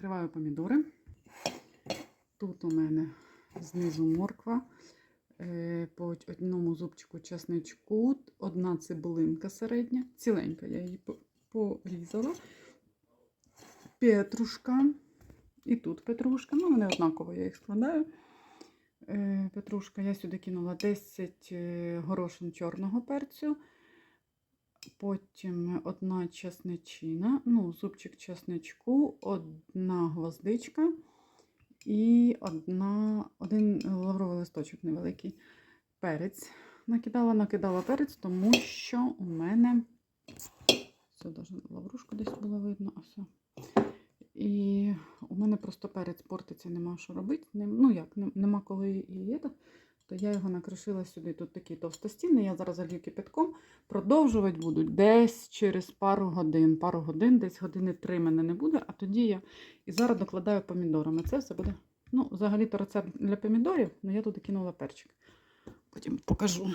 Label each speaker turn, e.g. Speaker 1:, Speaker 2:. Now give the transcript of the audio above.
Speaker 1: накриваю помідори. Тут у мене знизу морква. е, По одному зубчику часничку, одна цибулинка середня, ціленька, я її порізала. Петрушка. І тут петрушка. Ну, вони однаково, я їх складаю. Е, Петрушка, я сюди кинула 10 е, горошин чорного перцю. Потім одна чесничина, ну, зубчик чесничку, одна гвоздичка і одна, один лавровий листочок невеликий. Перець. Накидала, накидала перець, тому що у мене. Все, даже лаврушку десь було видно, а все. І у мене просто перець портиться, нема що робити. Ну як, нема коли і є, то я його накришила сюди. Тут такий товстостінний, я зараз залью кипятком. Продовжувати буду десь через пару годин. Пару годин, десь години три мене не буде, а тоді я і зараз докладаю помідорами. Це все буде. Ну, взагалі-то рецепт для помідорів, але я туди кинула перчик. Потім покажу.